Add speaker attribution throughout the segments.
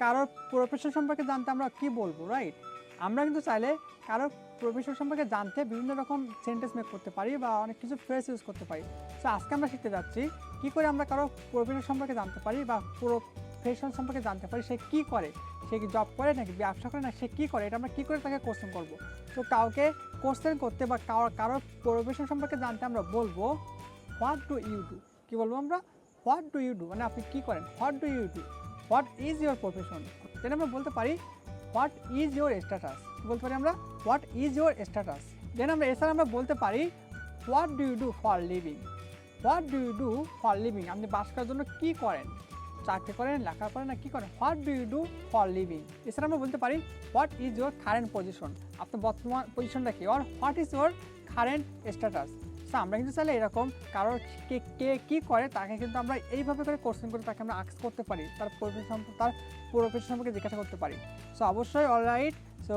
Speaker 1: কারোর প্রফেশন সম্পর্কে জানতে আমরা কি বলব রাইট আমরা কিন্তু চাইলে কারোর প্রফেশন সম্পর্কে জানতে বিভিন্ন রকম সেন্টেন্স মেক করতে পারি বা অনেক কিছু ফ্রেস ইউজ করতে পারি। তো আজকে আমরা শিখতে যাচ্ছি কি করে আমরা কারও প্রফেশন সম্পর্কে জানতে পারি বা প্রফেশন সম্পর্কে জানতে পারি সে কি করে? সে কি জব করে নাকি ব্যবসা করে না, সে কি করে? এটা আমরা কি করে তাকে কোশ্চেন করব? তো কাউকে কোশ্চেন করতে বা কারও প্রফেশন সম্পর্কে জানতে আমরা বলব হোয়াট ডু ইউ ডু কি বলব আমরা? হোয়াট ডু ইউ ডু মানে আপনি কি করেন? What do you do what is your profession? Then আমরা বলতে পারি, হোয়াট ইজ ইউর স্ট্যাটাস? বলতে পারি আমরা, what is your status? Then আমরা, এছাড়া আমরা বলতে পারি, what do you do for living? What do you do for living? আপনি বাস করার জন্য কি করেন? চাকরি করেন লেখা করেন না, কী করেন? What do you do for living? এছাড়া আমরা বলতে পারি, what is your current position? আপনার বর্তমান পজিশনটা কি? আর what is your current status? So আমরা কিন্তু চাইলে এরকম কারোর কে কে কী করে তাকে কিন্তু আমরা এইভাবে করে কোশ্চেন করে তাকে আমরা আক্স করতে পারি, তার প্রফেশন তার প্রফেশন সম্পর্কে জিজ্ঞাসা করতে পারি। সো অবশ্যই all right so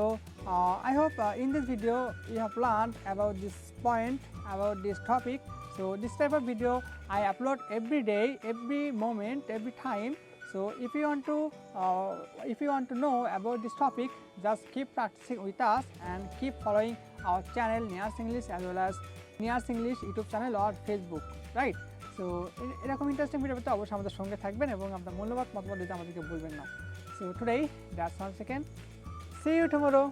Speaker 1: I hope in this video you have learn about this point about this topic so this type of video I upload every day every moment every time so if you want to if you want to know about this topic just keep practicing with us and keep following our channel Nias English as well as Nias English YouTube channel R Facebook right so এরকম interesting video পেতে অবশ্যই আমাদের সঙ্গে থাকবেন এবং আপনার মূল্যবাদ মতামত দিতে আমাদেরকে ভুলবেন না। So today that's one second see you tomorrow